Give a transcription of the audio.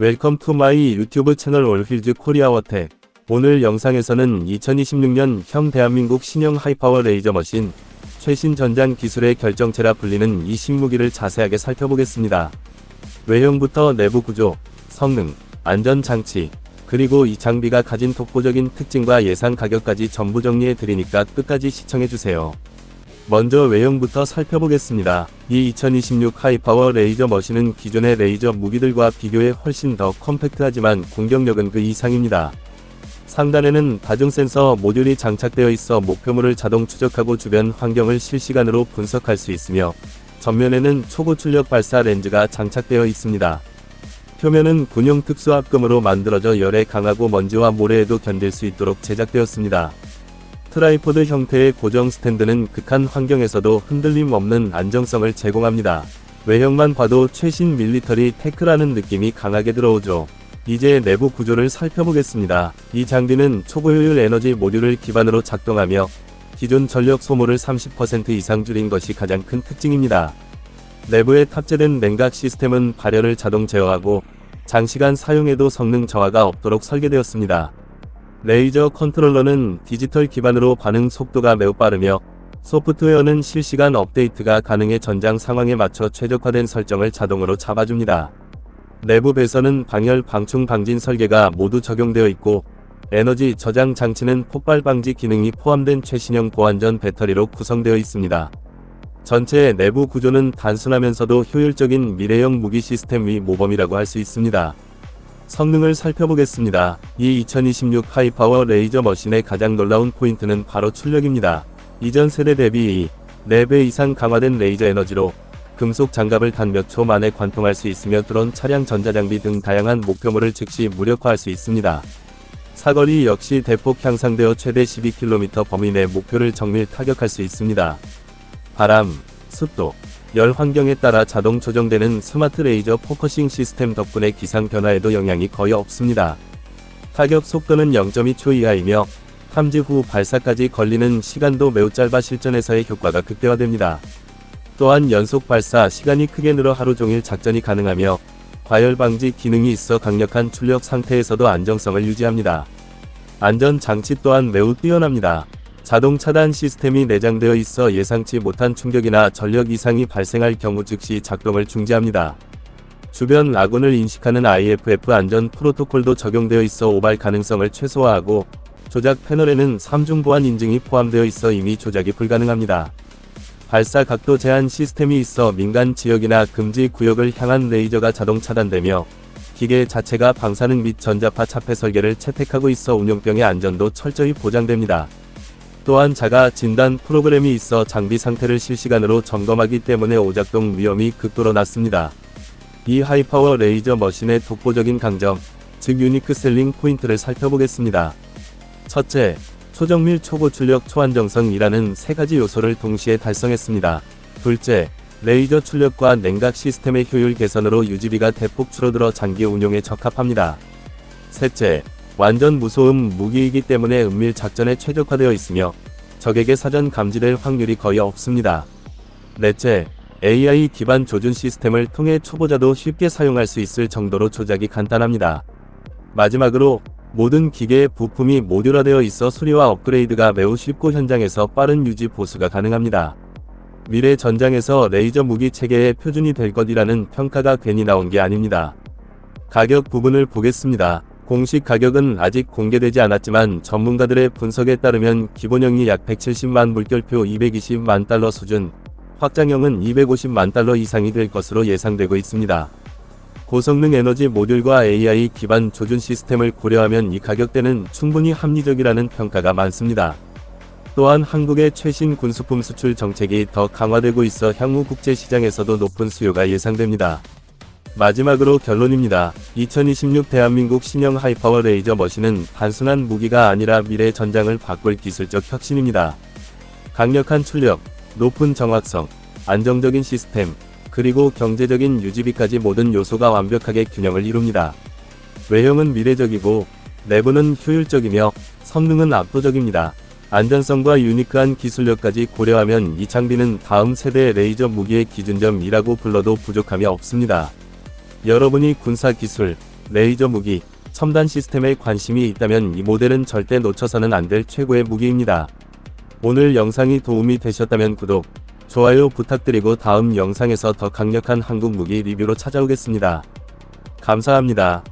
웰컴 투 마이 유튜브 채널 올힐즈 코리아 워텍. 오늘 영상에서는 2026년 형 대한민국 신형 하이파워 레이저 머신, 최신 전장 기술의 결정체라 불리는 이 신무기를 자세하게 살펴보겠습니다. 외형부터 내부 구조, 성능, 안전 장치, 그리고 이 장비가 가진 독보적인 특징과 예상 가격까지 전부 정리해 드리니까 끝까지 시청해 주세요. 먼저 외형부터 살펴보겠습니다. 이 2026 하이파워 레이저 머신은 기존의 레이저 무기들과 비교해 훨씬 더 컴팩트하지만 공격력은 그 이상입니다. 상단에는 다중 센서 모듈이 장착되어 있어 목표물을 자동 추적하고 주변 환경을 실시간으로 분석할 수 있으며 전면에는 초고 출력 발사 렌즈가 장착되어 있습니다. 표면은 군용 특수 합금으로 만들어져 열에 강하고 먼지와 모래에도 견딜 수 있도록 제작되었습니다. 트라이포드 형태의 고정 스탠드는 극한 환경에서도 흔들림 없는 안정성을 제공합니다. 외형만 봐도 최신 밀리터리 테크라는 느낌이 강하게 들어오죠. 이제 내부 구조를 살펴보겠습니다. 이 장비는 초고효율 에너지 모듈을 기반으로 작동하며 기존 전력 소모를 30% 이상 줄인 것이 가장 큰 특징입니다. 내부에 탑재된 냉각 시스템은 발열을 자동 제어하고 장시간 사용해도 성능 저하가 없도록 설계되었습니다. 레이저 컨트롤러는 디지털 기반으로 반응 속도가 매우 빠르며 소프트웨어는 실시간 업데이트가 가능해 전장 상황에 맞춰 최적화된 설정을 자동으로 잡아줍니다. 내부 배선은 방열 방충 방진 설계가 모두 적용되어 있고 에너지 저장 장치는 폭발 방지 기능이 포함된 최신형 보안전 배터리로 구성되어 있습니다. 전체 내부 구조는 단순하면서도 효율적인 미래형 무기 시스템 위 모범이라고 할 수 있습니다. 성능을 살펴보겠습니다. 이 2026 하이파워 레이저 머신의 가장 놀라운 포인트는 바로 출력입니다. 이전 세대 대비 4배 이상 강화된 레이저 에너지로 금속 장갑을 단 몇 초 만에 관통할 수 있으며 드론 차량 전자장비 등 다양한 목표물을 즉시 무력화할 수 있습니다. 사거리 역시 대폭 향상되어 최대 12km 범위 내 목표를 정밀 타격할 수 있습니다. 바람, 습도, 열 환경에 따라 자동 조정되는 스마트 레이저 포커싱 시스템 덕분에 기상 변화에도 영향이 거의 없습니다. 타격 속도는 0.2초 이하이며 탐지 후 발사까지 걸리는 시간도 매우 짧아 실전에서의 효과가 극대화됩니다. 또한 연속 발사 시간이 크게 늘어 하루 종일 작전이 가능하며 과열 방지 기능이 있어 강력한 출력 상태에서도 안정성을 유지합니다. 안전 장치 또한 매우 뛰어납니다. 자동 차단 시스템이 내장되어 있어 예상치 못한 충격이나 전력 이상이 발생할 경우 즉시 작동을 중지합니다. 주변 아군을 인식하는 IFF 안전 프로토콜도 적용되어 있어 오발 가능성을 최소화하고 조작 패널에는 3중 보안 인증이 포함되어 있어 이미 조작이 불가능합니다. 발사 각도 제한 시스템이 있어 민간 지역이나 금지 구역을 향한 레이저가 자동 차단되며 기계 자체가 방사능 및 전자파 차폐 설계를 채택하고 있어 운용병의 안전도 철저히 보장됩니다. 또한 자가 진단 프로그램이 있어 장비 상태를 실시간으로 점검하기 때문에 오작동 위험이 극도로 낮습니다. 이 하이파워 레이저 머신의 독보적인 강점, 즉 유니크 셀링 포인트를 살펴보겠습니다. 첫째, 초정밀 초고출력 초안정성이라는 세 가지 요소를 동시에 달성했습니다. 둘째, 레이저 출력과 냉각 시스템의 효율 개선으로 유지비가 대폭 줄어들어 장기 운용에 적합합니다. 셋째, 완전 무소음 무기이기 때문에 은밀 작전에 최적화되어 있으며 적에게 사전 감지될 확률이 거의 없습니다. 넷째, AI 기반 조준 시스템을 통해 초보자도 쉽게 사용할 수 있을 정도로 조작이 간단합니다. 마지막으로 모든 기계의 부품이 모듈화되어 있어 수리와 업그레이드가 매우 쉽고 현장에서 빠른 유지 보수가 가능합니다. 미래 전장에서 레이저 무기 체계의 표준이 될 것이라는 평가가 괜히 나온 게 아닙니다. 가격 부분을 보겠습니다. 공식 가격은 아직 공개되지 않았지만 전문가들의 분석에 따르면 기본형이 약 170만 물결표 220만 달러 수준, 확장형은 250만 달러 이상이 될 것으로 예상되고 있습니다. 고성능 에너지 모듈과 AI 기반 조준 시스템을 고려하면 이 가격대는 충분히 합리적이라는 평가가 많습니다. 또한 한국의 최신 군수품 수출 정책이 더 강화되고 있어 향후 국제 시장에서도 높은 수요가 예상됩니다. 마지막으로 결론입니다. 2026 대한민국 신형 하이파워 레이저 머신은 단순한 무기가 아니라 미래 전장을 바꿀 기술적 혁신입니다. 강력한 출력, 높은 정확성, 안정적인 시스템, 그리고 경제적인 유지비까지 모든 요소가 완벽하게 균형을 이룹니다. 외형은 미래적이고 내부는 효율적이며 성능은 압도적입니다. 안전성과 유니크한 기술력까지 고려하면 이 장비는 다음 세대의 레이저 무기의 기준점이라고 불러도 부족함이 없습니다. 여러분이 군사 기술, 레이저 무기, 첨단 시스템에 관심이 있다면 이 모델은 절대 놓쳐서는 안 될 최고의 무기입니다. 오늘 영상이 도움이 되셨다면 구독, 좋아요 부탁드리고 다음 영상에서 더 강력한 한국 무기 리뷰로 찾아오겠습니다. 감사합니다.